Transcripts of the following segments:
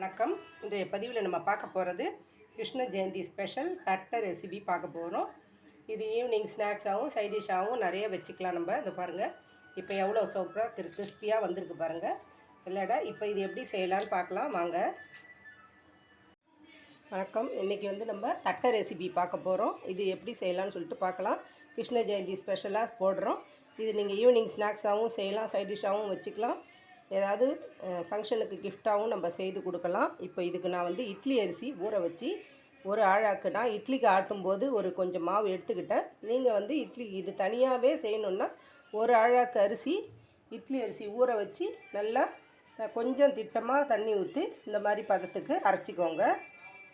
வணக்கம். இன்றைய பதிவில் நம்ம பார்க்க போகிறது கிருஷ்ண ஜெயந்தி ஸ்பெஷல் தட்டை ரெசிபி பார்க்க போகிறோம் இது ஈவினிங் ஸ்நாக்ஸாகவும் சைடிஷாகவும் நிறைய வச்சுக்கலாம் நம்ம. இதை பாருங்கள் இப்போ எவ்வளோ சூப்பராக கிறிஸ்பியாக வந்திருக்கு பாருங்கள் இல்லைடா இப்போ இது எப்படி செய்யலான்னு பார்க்கலாம். வாங்க. வணக்கம். இன்றைக்கி வந்து நம்ம தட்டை ரெசிபி பார்க்க போகிறோம் இது எப்படி செய்யலாம்னு சொல்லிட்டு பார்க்கலாம். கிருஷ்ண ஜெயந்தி ஸ்பெஷலாக போடுறோம். இது நீங்கள் ஈவினிங் ஸ்நாக்ஸாகவும் செய்யலாம் சைட் டிஷ்ஷாகவும் வச்சுக்கலாம். ஏதாவது ஃபங்க்ஷனுக்கு கிஃப்டாகவும் நம்ம செய்து கொடுக்கலாம். இப்போ இதுக்கு நான் வந்து இட்லி அரிசி ஊற வச்சு ஒரு ஆழாக்கு நான் இட்லிக்கு ஆட்டும்போது ஒரு கொஞ்சம் மாவு எடுத்துக்கிட்டேன். நீங்கள் வந்து இட்லி இது தனியாகவே செய்யணுன்னா ஒரு ஆழாக்கு அரிசி இட்லி அரிசி ஊற வச்சு நல்லா கொஞ்சம் திட்டமாக தண்ணி ஊற்றி இந்த மாதிரி பதத்துக்கு அரைச்சிக்கோங்க.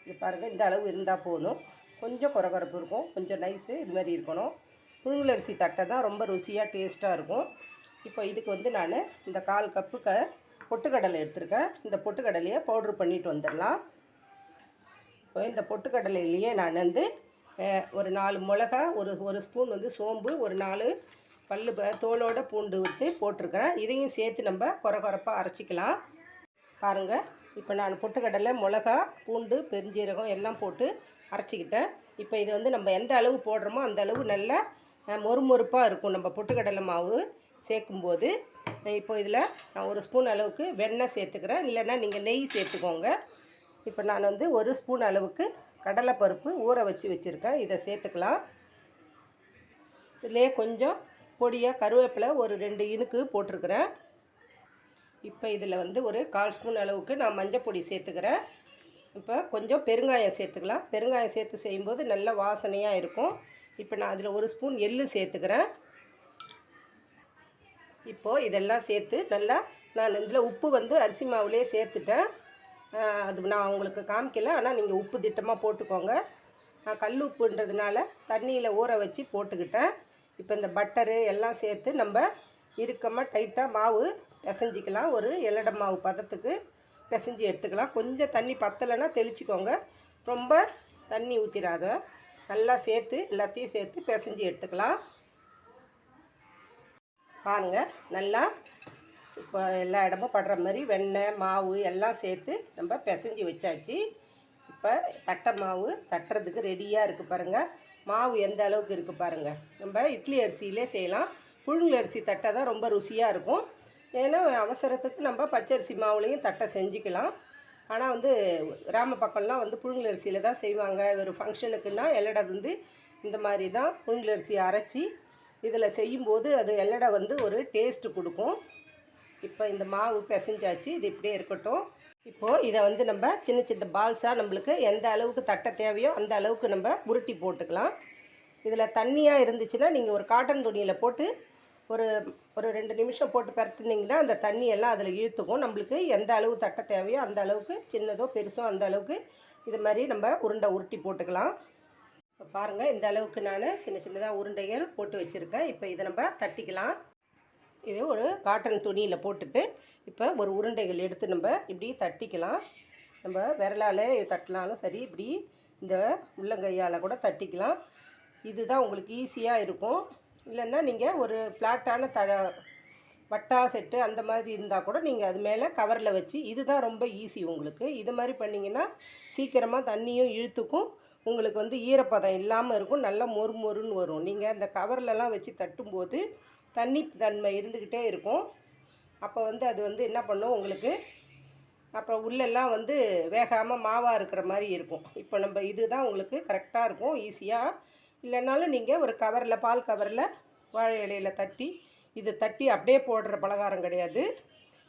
இது பாருங்கள் இந்த அளவு இருந்தால் போதும். கொஞ்சம் குறகுறப்பு இருக்கும் கொஞ்சம் நைஸு இது மாதிரி இருக்கணும். புழுங்கல் அரிசி தட்டை தான் ரொம்ப ருசியாக டேஸ்ட்டாக இருக்கும். இப்போ இதுக்கு வந்து நான் இந்த கால் கப்பு க பொட்டுக்கடலை எடுத்திருக்கேன். இந்த பொட்டுக்கடலையை பவுட்ரு பண்ணிட்டு வந்துடலாம். இப்போ இந்த பொட்டுக்கடலையிலேயே நான் வந்து ஒரு நாலு மிளகா ஒரு ஒரு ஸ்பூன் வந்து சோம்பு ஒரு நாலு பல்லு தோலோட பூண்டு வச்சு போட்டிருக்கிறேன் இதையும் சேர்த்து நம்ம குறை குறைப்பாக அரைச்சிக்கலாம். பாருங்கள் இப்போ நான் பொட்டுக்கடலை மிளகா பூண்டு பெருஞ்சீரகம் எல்லாம் போட்டு அரைச்சிக்கிட்டேன். இப்போ இது வந்து நம்ம எந்த அளவு போடுறோமோ அந்த அளவு நல்லா மொறுமொறுப்பாக இருக்கும் நம்ம பொட்டுக்கடலை மாவு. சேர்க்கும்போது இப்போ இதில் நான் ஒரு ஸ்பூன் அளவுக்கு வெண்ணெய் சேர்த்துக்கிறேன். இல்லைன்னா நீங்கள் நெய் சேர்த்துக்கோங்க. இப்போ நான் வந்து ஒரு ஸ்பூன் அளவுக்கு கடலைப்பருப்பு ஊற வச்சு வச்சுருக்கேன். இதை சேர்த்துக்கலாம். இதிலே கொஞ்சம் பொடியாக கருவேப்பிலை ஒரு ரெண்டு இனுக்கு போட்டிருக்கிறேன். இப்போ இதில் வந்து ஒரு கால் ஸ்பூன் அளவுக்கு நான் மஞ்சள் பொடி சேர்த்துக்கிறேன். இப்போ கொஞ்சம் பெருங்காயம் சேர்த்துக்கலாம். பெருங்காயம் சேர்த்து செய்யும்போது நல்ல வாசனையாக இருக்கும். இப்போ நான் அதில் ஒரு ஸ்பூன் எள்ளு சேர்த்துக்கிறேன். இப்போது இதெல்லாம் சேர்த்து நல்லா நான் இதில் உப்பு வந்து அரிசி மாவுலேயே சேர்த்துட்டேன். அது நான் உங்களுக்கு காமிக்கல. ஆனால் நீங்கள் உப்பு திட்டமாக போட்டுக்கோங்க. நான் கல் உப்புன்றதுனால தண்ணியில் ஊற வச்சு போட்டுக்கிட்டேன். இப்போ இந்த பட்டரு எல்லாம் சேர்த்து நம்ம இறுக்கமாக டைட்டாக மாவு பிசைஞ்சிக்கலாம். ஒரு எல்லடை மாவு பதத்துக்கு பிசைஞ்சு எடுத்துக்கலாம். கொஞ்சம் தண்ணி பத்தலைன்னா தெளிச்சிக்கோங்க. ரொம்ப தண்ணி ஊற்றிடாத நல்லா சேர்த்து எல்லாத்தையும் சேர்த்து பிசைஞ்சு எடுத்துக்கலாம். பாருங்க நல்லா இப்போ எல்லா இடமும் படுற மாதிரி வெண்ணெய் மாவு எல்லாம் சேர்த்து நம்ம பிசைஞ்சு வச்சாச்சு. இப்போ தட்டை மாவு தட்டுறதுக்கு ரெடியாக இருக்குது பாருங்கள் மாவு எந்த அளவுக்கு இருக்குது பாருங்கள் நம்ம இட்லி அரிசியிலே செய்யலாம். புழுங்கல் அரிசி தட்டை தான் ரொம்ப ருசியாக இருக்கும். ஏன்னா அவசரத்துக்கு நம்ம பச்சரிசி மாவுலேயும் தட்டை செஞ்சுக்கலாம். ஆனால் வந்து கிராம பக்கம்லாம் வந்து புழுங்கல் அரிசியில் தான் செய்வாங்க. ஒரு ஃபங்க்ஷனுக்குன்னா எல்லடை வந்து இந்த மாதிரி தான் புழுங்கல் அரிசி அரைச்சி இதில் செய்யும்போது அது எல்லடை வந்து ஒரு டேஸ்ட்டு கொடுக்கும். இப்போ இந்த மாவு பிசைஞ்சாச்சு இது இப்படியே இருக்கட்டும். இப்போது இதை வந்து நம்ம சின்ன சின்ன பால்ஸாக நம்மளுக்கு எந்த அளவுக்கு தட்டை தேவையோ அந்த அளவுக்கு நம்ம உருட்டி போட்டுக்கலாம். இதில் தண்ணியாக இருந்துச்சுன்னா நீங்கள் ஒரு காட்டன் துணியில் போட்டு ஒரு ஒரு ரெண்டு நிமிஷம் போட்டு பரட்டுனீங்கன்னா அந்த தண்ணியெல்லாம் அதில் இழுத்துக்கும். நம்மளுக்கு எந்த அளவு தட்டை தேவையோ அந்த அளவுக்கு சின்னதோ பெருசோ அந்த அளவுக்கு இது மாதிரி நம்ம உருண்டை உருட்டி போட்டுக்கலாம். இப்போ பாருங்கள் இந்த அளவுக்கு நான் சின்ன சின்னதாக உருண்டைகள் போட்டு வச்சுருக்கேன். இப்போ இதை நம்ம தட்டிக்கலாம். இது ஒரு காட்டன் துணியில் போட்டுட்டு இப்போ ஒரு உருண்டைகள் எடுத்து நம்ம இப்படி தட்டிக்கலாம். நம்ம விரலால் தட்டினாலும் சரி இப்படி இந்த உள்ளங்கையால் கூட தட்டிக்கலாம். இதுதான் உங்களுக்கு ஈஸியாக இருக்கும். இல்லைன்னா நீங்கள் ஒரு ஃப்ளாட்டான த வட்டா செட்டு அந்த மாதிரி இருந்தால் கூட நீங்கள் அது மேலே கவரில் வச்சு இதுதான் ரொம்ப ஈஸி உங்களுக்கு. இது மாதிரி பண்ணிங்கன்னா சீக்கிரமாக தண்ணியும் இழுத்துக்கும். உங்களுக்கு வந்து ஈரப்பதம் இல்லாமல் இருக்கும். நல்லா மொறு மொறுன்னு வரும். நீங்கள் அந்த கவர்லலாம் வச்சு தட்டும்போது தண்ணி தன்மை இருந்துக்கிட்டே இருக்கும். அப்போ வந்து அது வந்து என்ன பண்ணும் உங்களுக்கு? அப்புறம் உள்ளெல்லாம் வந்து வேகாமல் மாவாக இருக்கிற மாதிரி இருக்கும். இப்போ நம்ம இதுதான் உங்களுக்கு கரெக்டாக இருக்கும். ஈஸியாக இல்லைனாலும் நீங்கள் ஒரு கவரில் பால் கவரில் வாழை இலையில தட்டி இது தட்டி அப்படியே போடுற பலகாரம் கிடையாது.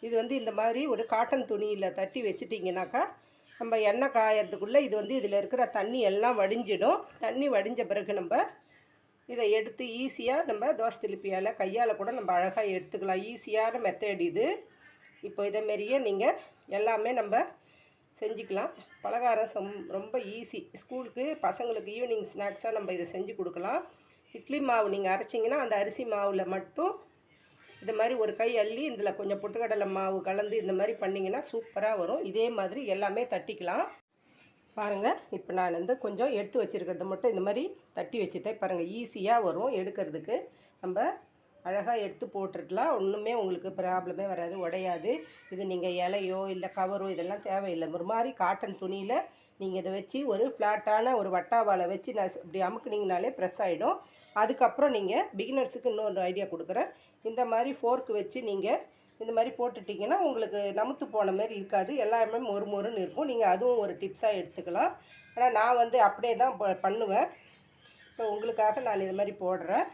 இது வந்து இந்த மாதிரி ஒரு காட்டன் துணியில் தட்டி வச்சிட்டிங்கனாக்கா நம்ம எண்ணெய் காயறதுக்குள்ளே இது வந்து இதில் இருக்கிற தண்ணி எல்லாம் வடிஞ்சிடும். தண்ணி வடிஞ்ச பிறகு நம்ம இதை எடுத்து ஈஸியாக நம்ம தோசை திருப்பியால் கையால் கூட நம்ம அழகாக எடுத்துக்கலாம். ஈஸியான மெத்தட் இது. இப்போ இதேமாரியே நீங்கள் எல்லாமே நம்ம செஞ்சுக்கலாம். பலகாரம் சம் ரொம்ப ஈஸி ஸ்கூலுக்கு பசங்களுக்கு ஈவினிங் ஸ்நாக்ஸாக நம்ம இதை செஞ்சு கொடுக்கலாம். இட்லி மாவு நீங்கள் அரைச்சிங்கன்னா அந்த அரிசி மாவில் மட்டும் இது மாதிரி ஒரு கை அள்ளி இதில் கொஞ்சம் பொட்டுக்கடலை மாவு கலந்து இந்த மாதிரி பண்ணிங்கன்னா சூப்பராக வரும். இதே மாதிரி எல்லாமே தட்டிக்கலாம். பாருங்கள் இப்போ நான் வந்து கொஞ்சம் எடுத்து வச்சுருக்கிறது மட்டும் இந்த மாதிரி தட்டி வச்சுட்டேன். பாருங்கள் ஈஸியாக வரும் எடுக்கிறதுக்கு. நம்ம அழகாக எடுத்து போட்டுருக்கலாம். ஒன்றுமே உங்களுக்கு ப்ராப்ளமே வராது உடையாது. இது நீங்கள் இலையோ இல்லை கவரோ இதெல்லாம் தேவையில்லை. ஒரு மாதிரி காட்டன் துணியில் நீங்கள் இதை வச்சு ஒரு ஃப்ளாட்டான ஒரு வட்டாவாலை வச்சு நான் இப்படி அமுக்குனீங்கனாலே ப்ரெஸ் ஆகிடும் அதுக்கப்புறம் நீங்கள் பிகினர்ஸுக்கு இன்னொரு ஐடியா கொடுக்குறேன். இந்த மாதிரி ஃபோர்க்கு வச்சு நீங்கள் இந்த மாதிரி போட்டுட்டிங்கன்னா உங்களுக்கு நமுத்து போன மாதிரி இருக்காது. எல்லாமே மொறு மொறுன்னு இருக்கும். நீங்கள் அதுவும் ஒரு டிப்ஸாக எடுத்துக்கலாம். ஆனால் நான் வந்து அப்படியே தான் ப- பண்ணுவேன். இப்போ உங்களுக்காக நான் இது மாதிரி போடுறேன்.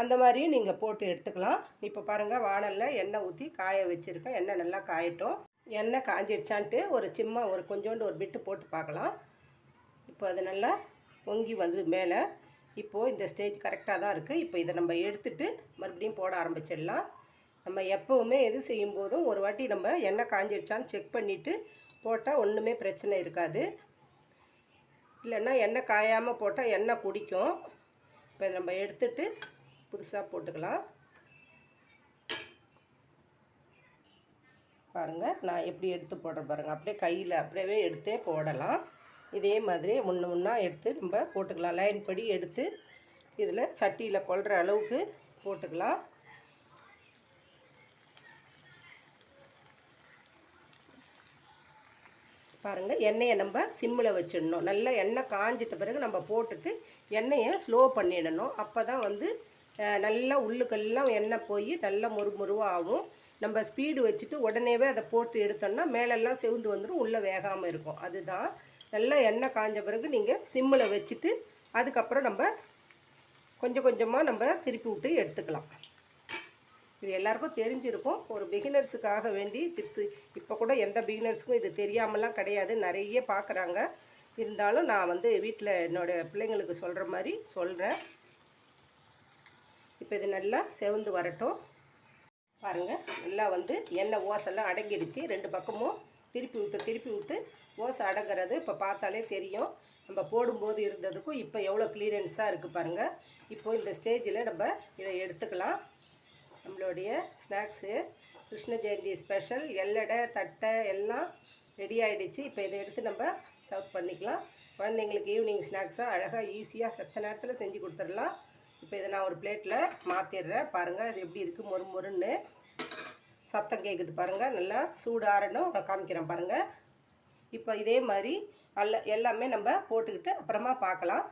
அந்த மாதிரியும் நீங்கள் போட்டு எடுத்துக்கலாம். இப்போ பாருங்கள் வானலில் எண்ணெய் ஊற்றி காய வச்சுருக்கேன். எண்ணெய் நல்லா காயட்டும். எண்ணெய் காஞ்சிடுச்சான்ட்டு ஒரு சிம்ம ஒரு கொஞ்சோண்டு ஒரு பிட்டு போட்டு பார்க்கலாம் இப்போ அது நல்லா பொங்கி வந்து மேலே. இப்போது இந்த ஸ்டேஜ் கரெக்டாக தான் இருக்குது இப்போ இதை நம்ம எடுத்துட்டு மறுபடியும் போட ஆரம்பிச்சிடலாம். நம்ம எப்போவுமே எது செய்யும் போதும் ஒரு வாட்டி நம்ம எண்ணெய் காஞ்சிடுச்சான்னு செக் பண்ணிவிட்டு போட்டால் ஒன்றுமே பிரச்சனை இருக்காது. இல்லைன்னா எண்ணெய் காயாமல் போட்டால் எண்ணெய் குடிக்கும். இப்போ நம்ம எடுத்துட்டு புதுசாக போட்டுக்கலாம். பாருங்கள் நான் எப்படி எடுத்து போடுறேன் பாருங்கள் அப்படியே கையில் அப்படியே எடுத்தே போடலாம். இதே மாதிரி முன்ன ஒன்றா எடுத்து நம்ம போட்டுக்கலாம். லைன் படி எடுத்து இதில் சட்டியில் கொள்கிற அளவுக்கு போட்டுக்கலாம். பாருங்கள் எண்ணெயை நம்ம சிம்மில் வச்சிடணும். நல்லா எண்ணெய் காஞ்சிட்ட பிறகு நம்ம போட்டுட்டு எண்ணெயை ஸ்லோ பண்ணிடணும். அப்போ தான் வந்து நல்லா உள்ளுக்கெல்லாம் எண்ணெய் போய் நல்லா மொறு மொருவாகும் நம்ம ஸ்பீடு வச்சுட்டு உடனேவே அதை போட்டு எடுத்தோம்னா மேலெல்லாம் செவுந்து வந்துடும் உள்ளே வேகாமல் இருக்கும். அதுதான். நல்லா எண்ணெய் காஞ்ச பிறகு நீங்கள் சிம்மில் வச்சுட்டு அதுக்கப்புறம் நம்ம கொஞ்சம் கொஞ்சமாக நம்ம திருப்பி விட்டு எடுத்துக்கலாம். இது எல்லாருக்கும் தெரிஞ்சிருக்கும். ஒரு பிகினர்ஸுக்காக வேண்டி டிப்ஸு இப்போ கூட எந்த பிகினர்ஸுக்கும் இது தெரியாமலாம் கிடையாது. நிறைய பார்க்குறாங்க இருந்தாலும் நான் வந்து வீட்டில் என்னோடய பிள்ளைங்களுக்கு சொல்கிற மாதிரி சொல்கிறேன் இப்போ இது நல்லா செவந்து வரட்டும். பாருங்கள் நல்லா வந்து எண்ணெய் ஓசெல்லாம் அடங்கிடுச்சு. ரெண்டு பக்கமும் திருப்பி விட்டு திருப்பி விட்டு ஓசை அடங்குறது இப்போ பார்த்தாலே தெரியும். நம்ம போடும்போது இருந்ததுக்கும் இப்போ எவ்வளோ கிளியரன்ஸாக இருக்குது பாருங்கள் இப்போது இந்த ஸ்டேஜில் நம்ம இதை எடுத்துக்கலாம். நம்மளுடைய ஸ்நாக்ஸு கிருஷ்ண ஜெயந்தி ஸ்பெஷல் எல்லடை தட்டை எல்லாம் ரெடி ஆகிடுச்சு இப்போ இதை எடுத்து நம்ம சர்வ் பண்ணிக்கலாம். குழந்தைங்களுக்கு ஈவினிங் ஸ்நாக்ஸாக அழகாக ஈஸியாக செத்த நேரத்தில் செஞ்சு கொடுத்துடலாம். இப்போ இதை நான் ஒரு பிளேட்டில் மாற்றிடுறேன் பாருங்கள் இது எப்படி இருக்குது மொறு மொறுன்னு. சத்தம் கேட்குது பாருங்கள் நல்லா சூடாறணும். நான் காமிக்கிறேன் பாருங்கள் இப்போ இதே மாதிரி அல்ல எல்லாமே நம்ம போட்டுக்கிட்டு அப்புறமா பார்க்கலாம்.